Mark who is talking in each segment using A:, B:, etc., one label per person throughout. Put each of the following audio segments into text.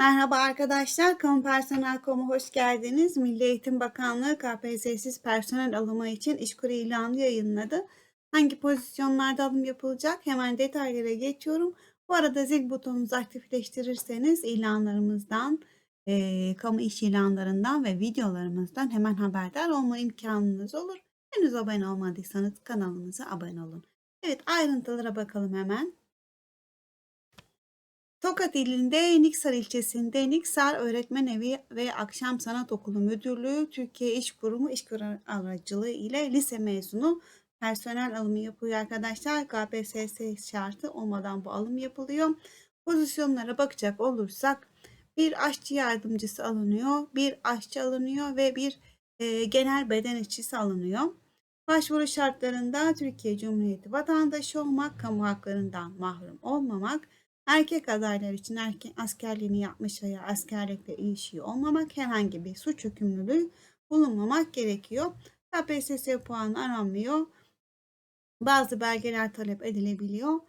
A: Merhaba arkadaşlar, Kamu Personel.com'a hoş geldiniz. Milli Eğitim Bakanlığı KPSS'siz personel alımı için işkur ilanı yayınladı. Hangi pozisyonlarda alım yapılacak? Hemen detaylara geçiyorum. Bu arada zil butonunuzu aktifleştirirseniz ilanlarımızdan, eee, kamu iş ilanlarından ve videolarımızdan hemen haberdar olma imkanınız olur. Henüz abone olmadıysanız kanalımıza abone olun. Evet ayrıntılara bakalım hemen. Tokat ilinde Niksar ilçesinde Niksar Öğretmen Evi ve Akşam Sanat Okulu Müdürlüğü Türkiye İş Kurumu İş aracılığı ile lise mezunu personel alımı yapıyor arkadaşlar. KPSS şartı olmadan bu alım yapılıyor. Pozisyonlara bakacak olursak bir aşçı yardımcısı alınıyor, bir aşçı alınıyor ve bir e, genel beden işçisi alınıyor. Başvuru şartlarında Türkiye Cumhuriyeti vatandaşı olmak, kamu haklarından mahrum olmamak, Erkek adaylar için erkek askerliğini yapmış veya askerlikle ilişiği olmamak, herhangi bir suç hükümlülüğü bulunmamak gerekiyor. KPSS puanı aranmıyor. Bazı belgeler talep edilebiliyor.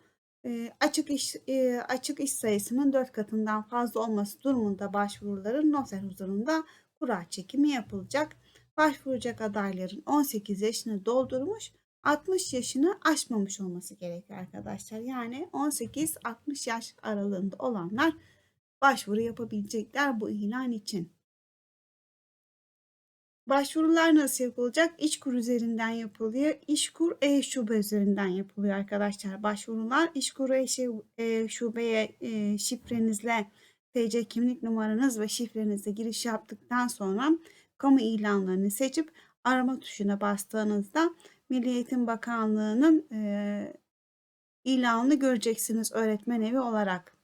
A: E, açık iş e, açık iş sayısının 4 katından fazla olması durumunda başvuruların noter huzurunda kura çekimi yapılacak. Başvuracak adayların 18 yaşını doldurmuş 60 yaşını aşmamış olması gerekiyor arkadaşlar. Yani 18-60 yaş aralığında olanlar başvuru yapabilecekler bu ilan için. Başvurular nasıl yapılacak? İşkur üzerinden yapılıyor. İşkur e-şube üzerinden yapılıyor arkadaşlar. Başvurular İşkur e-şubeye e, şifrenizle TC kimlik numaranız ve şifrenizle giriş yaptıktan sonra kamu ilanlarını seçip arama tuşuna bastığınızda Milli Eğitim Bakanlığı'nın e, ilanını göreceksiniz öğretmen evi olarak.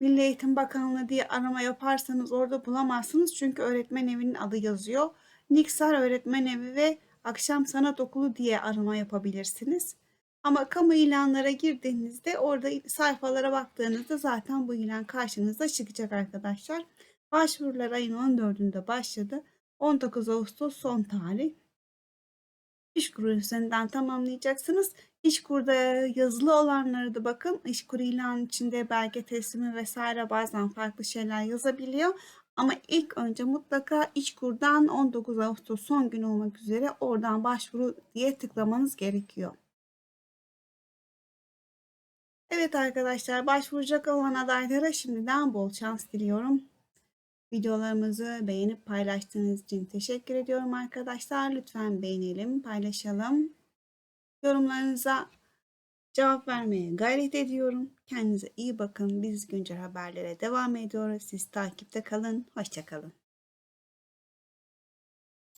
A: Milli Eğitim Bakanlığı diye arama yaparsanız orada bulamazsınız çünkü öğretmen evinin adı yazıyor. Niksar Öğretmen Evi ve Akşam Sanat Okulu diye arama yapabilirsiniz. Ama kamu ilanlara girdiğinizde orada sayfalara baktığınızda zaten bu ilan karşınıza çıkacak arkadaşlar. Başvurular ayın 14'ünde başladı. 19 Ağustos son tarih. İşkur üzerinden tamamlayacaksınız. İşkur'da yazılı olanları da bakın. İşkur ilan içinde belge teslimi vesaire bazen farklı şeyler yazabiliyor. Ama ilk önce mutlaka İşkur'dan 19 Ağustos son gün olmak üzere oradan başvuru diye tıklamanız gerekiyor. Evet arkadaşlar başvuracak olan adaylara şimdiden bol şans diliyorum. Videolarımızı beğenip paylaştığınız için teşekkür ediyorum arkadaşlar. Lütfen beğenelim, paylaşalım. Yorumlarınıza cevap vermeye gayret ediyorum. Kendinize iyi bakın. Biz güncel haberlere devam ediyoruz. Siz takipte kalın. Hoşçakalın.